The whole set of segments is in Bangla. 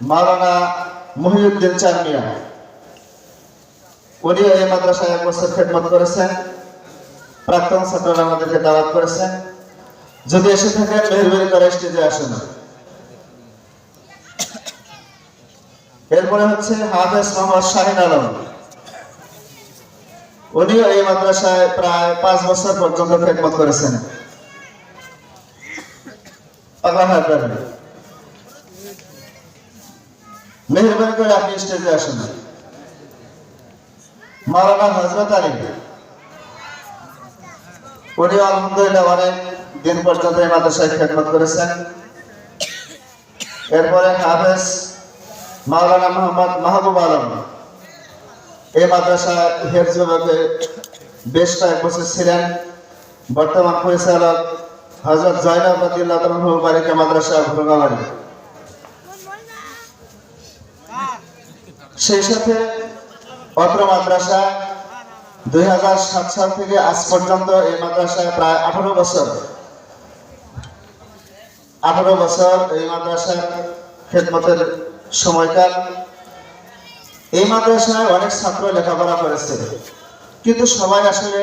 মাওলানা মহিউদ্দিন চানমিয়া উনি এই মাদ্রাসায় এক বছর খেদমত করেছেন, প্রাক্তন ছাত্ররা আমাদেরকে দাওয়াত করেছেন। যদি এসে থাকেন, মেহরবানি করে স্টেজে আসুন। এরপরে হচ্ছে হাফেজ মোহাম্মদ শাহিন আলম। উনিও এই মাদ্রাসায় প্রায় পাঁচ বছর পর্যন্ত খেদমত করেছেন। পাগলাহাট ব্যাপারে মেহরবানি করে আপনি স্টেজে আসুন মাওলানা হজরত আলী। উনি আলহামদুলিল্লাহ অনেক দিন পর্যন্ত এই মাদ্রাসায় খেদমত করেছেন। এরপরে হাফেজ মাওলানা মোহাম্মদ মাহবুব আলম। এই মাদ্রাসা হেফজ বিভাগে বেশ কয়েক বছর ছিলেন। বর্তমান পরিচালক হজরত জয়নাব আদিল্লাহ বাড়িতে মাদ্রাসা ভুরগাবাড়ি সেই সাথে অত্র মাদ্রাসা দুই সাল থেকে আজ পর্যন্ত এই মাদ্রাসায় প্রায় আঠারো বছর আঠারো বছর এই মাদ্রাসার খেদমতের সময়কাল। এই মাদ্রাসায় অনেক ছাত্র লেখাপড়া করেছে, কিন্তু সবাই আসলে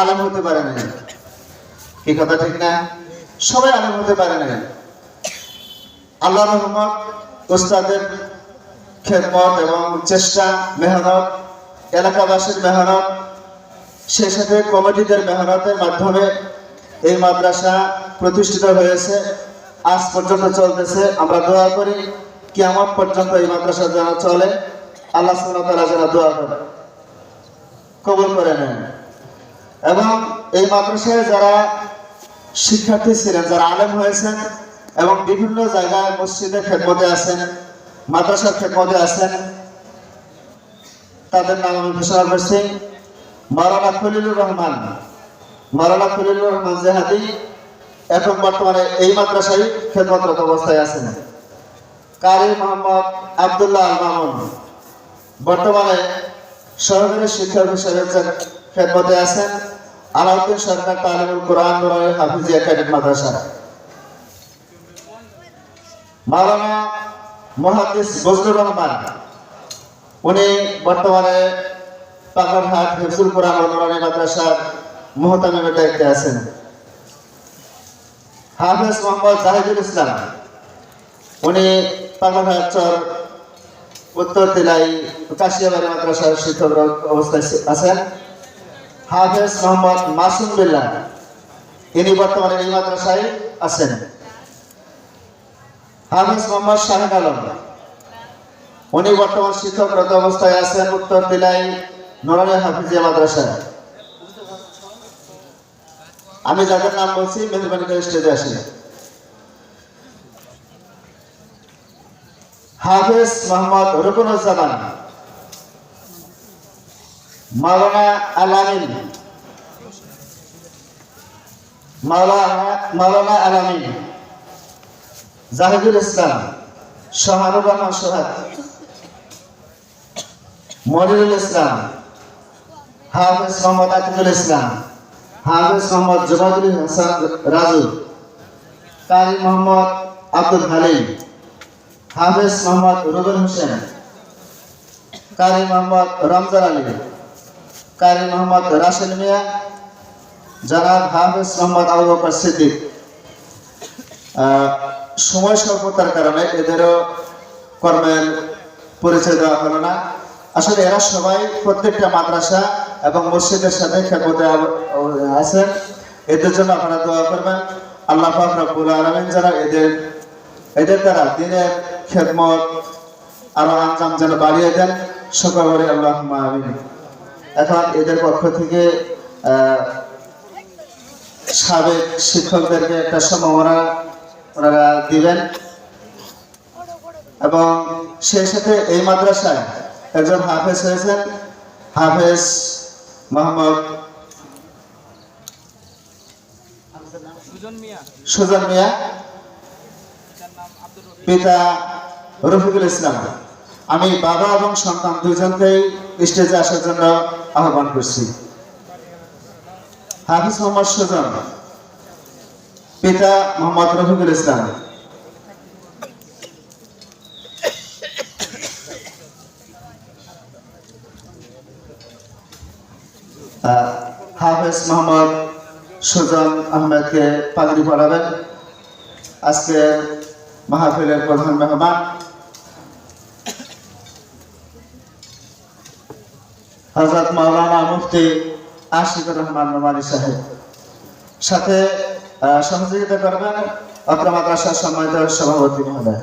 আলেম হতে পারে না কি কথা ঠিক না? সবাই আলেম হতে পারে না আল্লাহ রহমত উস্তাদের খেদমত এবং চেষ্টা, মেহনত, এলাকাবাসীর মেহনত, সেই সাথে কমিটিদের মেহনতের মাধ্যমে এই মাদ্রাসা প্রতিষ্ঠিত হয়েছে। আজ পর্যন্ত চলতেছে। আমরা দোয়া করি, কিয়ামত পর্যন্ত এই মাদ্রাসা যেন চলে। আল্লাহ সুবহানাহু যেন দোয়া করে। কবুল করে নেন। এবং এই মাদ্রাসায় যারা শিক্ষার্থী ছিলেন, যারা আলেম হয়েছেন এবং বিভিন্ন জায়গায় মসজিদে খেদমতে আছেন মাদ্রাসার খেদমতে আছেন। তাদের নাম আমি ঘোষণা করছি। মারানা খলিলুর রহমান। মারানা খলিলুর রহমান জেহাদি এখন বর্তমানে এই মাদ্রাসায় খেদমতরত অবস্থায় আছেন। কারি মোহাম্মদ আবদুল্লাহ আল মামুন। বর্তমানে সহকারী শিক্ষক হিসেবে খেদমতে আছেন, আলাউদ্দিন সরকার তালিমুল কোরআন হাফিজি একাডেমি মাদ্রাসা। মাওলানা মহাদিস বজলুর রহমান। উনি বর্তমানে পাকারহাট হেফজুল কোরআন মাদ্রাসার মোহতামিমের দায়িত্বে আছেন। হাফেজ মোহাম্মদ জাহিদুল ইসলাম, উনি চর উত্তর তিলাই কাশিয়াবাড়ি মাদ্রাসার শিক্ষক অবস্থায় আছেন। হাফেজ মোহাম্মদ মাসুম বিল্লাহ তিনি বর্তমানে এই মাদ্রাসায় আছেন। হাফেজ মোহাম্মদ শাহিদ আলম। উনি বর্তমান শিক্ষকরত অবস্থায় আছেন উত্তর দিলাই নোরানি হাফিজিয়া মাদ্রাসায়। আমি যাদের নাম বলছি, মেহরবানি স্টেজে আসি। হাফেজ মোহাম্মদ রুকুনুজ্জামান, মাওলানা আলামিন মাওলানা আলামিন জাহিদুল ইসলাম শাহানুর রহমান সোহাগ। মনিরুল ইসলাম, হাফেজ মোহাম্মদ আকিদুল ইসলাম, হাফেজ মোহাম্মদ জুবাদুল হাসান রাজু কারি মোহাম্মদ আব্দুল হালিম, হাফেজ মোহাম্মদ রুবেল হোসেন কারি মোহাম্মদ রমজান আলী কারি মোহাম্মদ রাসেল মিয়া, জনাব হাফেজ মোহাম্মদ আবু বকর সিদ্দিক। সময় স্বল্পতার কারণে এদেরও কর্মের পরিচয় দেওয়া হলো না। আসলে এরা সবাই প্রত্যেকটা মাদ্রাসা এবং মসজিদের সাথে খেপতে আছেন এদের জন্য আপনারা দোয়া করবেন। আল্লাহ রব্বুল আলামিন যারা এদের এদের দ্বারা দিনের খেদমত আরও আঞ্জাম যেন বাড়িয়ে দেন। সকল আল্লাহ আমিন। এখন এদের পক্ষ থেকে সাবেক শিক্ষকদেরকে একটা সম্ভাবনা ওনারা দিবেন। এবং সেই সাথে এই মাদ্রাসায় একজন হাফেজ হয়েছেন, হাফেজ মোহাম্মদ সুজন মিয়া। পিতা রফিকুল ইসলাম। আমি বাবা এবং সন্তান দুজনকেই স্টেজে আসার জন্য আহ্বান করছি। হাফিজ মোহাম্মদ সুজন পিতা মোহাম্মদ রফিকুল ইসলাম। হাফেজ মোহাম্মদ সুজন আহমেদকে পাগড়ি পড়াবেন আজকের মাহফিলের প্রধান মেহমান। হজরত মাওলানা মুফতি আশিকুর রহমান নোমানি সাহেব। সাথে সহযোগিতা করবেন অত্র মাদ্রাসার সম্মানিত সভাপতি মহোদয়।